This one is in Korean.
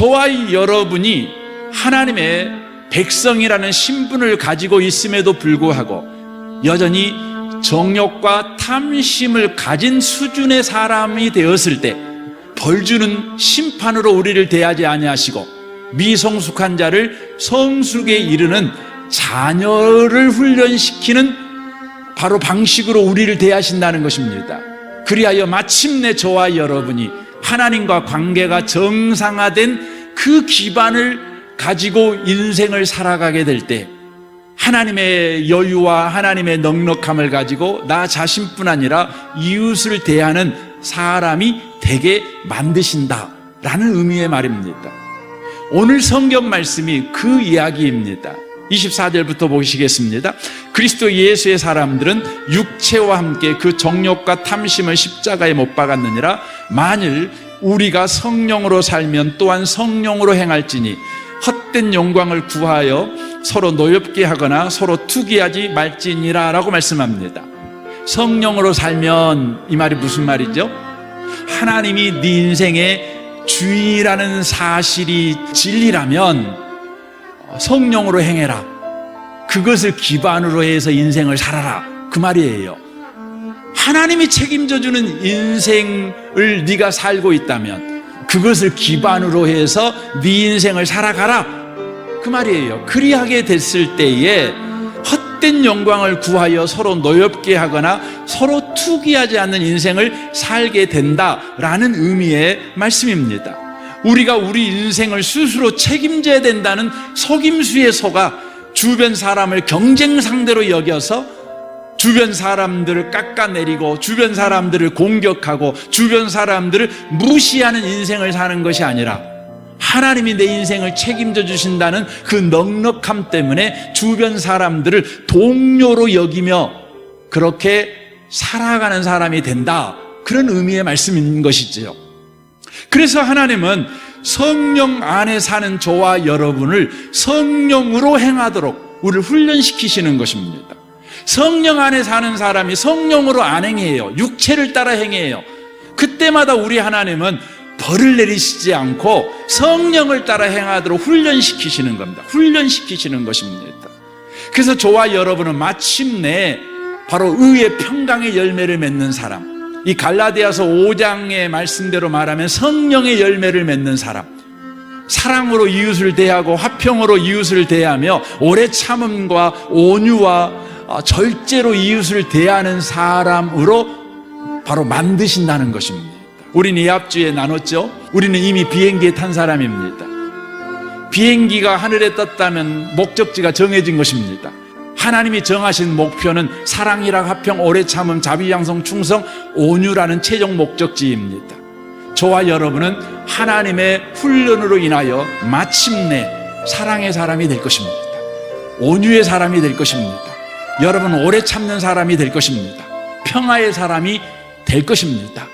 저와 여러분이 하나님의 백성이라는 신분을 가지고 있음에도 불구하고 여전히 정욕과 탐심을 가진 수준의 사람이 되었을 때 벌주는 심판으로 우리를 대하지 아니하시고 미성숙한 자를 성숙에 이르는 자녀를 훈련시키는 바로 방식으로 우리를 대하신다는 것입니다. 그리하여 마침내 저와 여러분이 하나님과 관계가 정상화된 그 기반을 가지고 인생을 살아가게 될 때 하나님의 여유와 하나님의 넉넉함을 가지고 나 자신뿐 아니라 이웃을 대하는 사람이 되게 만드신다라는 의미의 말입니다. 오늘 성경 말씀이 그 이야기입니다. 24절부터 보시겠습니다. 그리스도 예수의 사람들은 육체와 함께 그 정욕과 탐심을 십자가에 못 박았느니라 만일 우리가 성령으로 살면 또한 성령으로 행할지니 헛된 영광을 구하여 서로 노엽게 하거나 서로 투기하지 말지니라 라고 말씀합니다. 성령으로 살면 이 말이 무슨 말이죠? 하나님이 네 인생의 주인이라는 사실이 진리라면 성령으로 행해라. 그것을 기반으로 해서 인생을 살아라. 그 말이에요. 하나님이 책임져 주는 인생을 네가 살고 있다면 그것을 기반으로 해서 네 인생을 살아가라. 그 말이에요. 그리하게 됐을 때에 헛된 영광을 구하여 서로 노엽게 하거나 서로 투기하지 않는 인생을 살게 된다라는 의미의 말씀입니다. 우리가 우리 인생을 스스로 책임져야 된다는 속임수에 속아 주변 사람을 경쟁 상대로 여겨서 주변 사람들을 깎아내리고 주변 사람들을 공격하고 주변 사람들을 무시하는 인생을 사는 것이 아니라 하나님이 내 인생을 책임져 주신다는 그 넉넉함 때문에 주변 사람들을 동료로 여기며 그렇게 살아가는 사람이 된다. 그런 의미의 말씀인 것이지요. 그래서 하나님은 성령 안에 사는 저와 여러분을 성령으로 행하도록 우리를 훈련시키시는 것입니다. 성령 안에 사는 사람이 성령으로 안 행해요. 육체를 따라 행해요. 그때마다 우리 하나님은 벌을 내리시지 않고 성령을 따라 행하도록 훈련시키시는 겁니다. 훈련시키시는 것입니다. 그래서 저와 여러분은 마침내 바로 의의 평강의 열매를 맺는 사람, 이 갈라디아서 5장의 말씀대로 말하면 성령의 열매를 맺는 사람, 사랑으로 이웃을 대하고 화평으로 이웃을 대하며 오래 참음과 온유와 아, 절제로 이웃을 대하는 사람으로 바로 만드신다는 것입니다. 우리는 이 앞주에 나눴죠. 우리는 이미 비행기에 탄 사람입니다. 비행기가 하늘에 떴다면 목적지가 정해진 것입니다. 하나님이 정하신 목표는 사랑이랑 화평, 오래 참음, 자비 양성, 충성, 온유라는 최종 목적지입니다. 저와 여러분은 하나님의 훈련으로 인하여 마침내 사랑의 사람이 될 것입니다. 온유의 사람이 될 것입니다. 여러분 오래 참는 사람이 될 것입니다. 평화의 사람이 될 것입니다.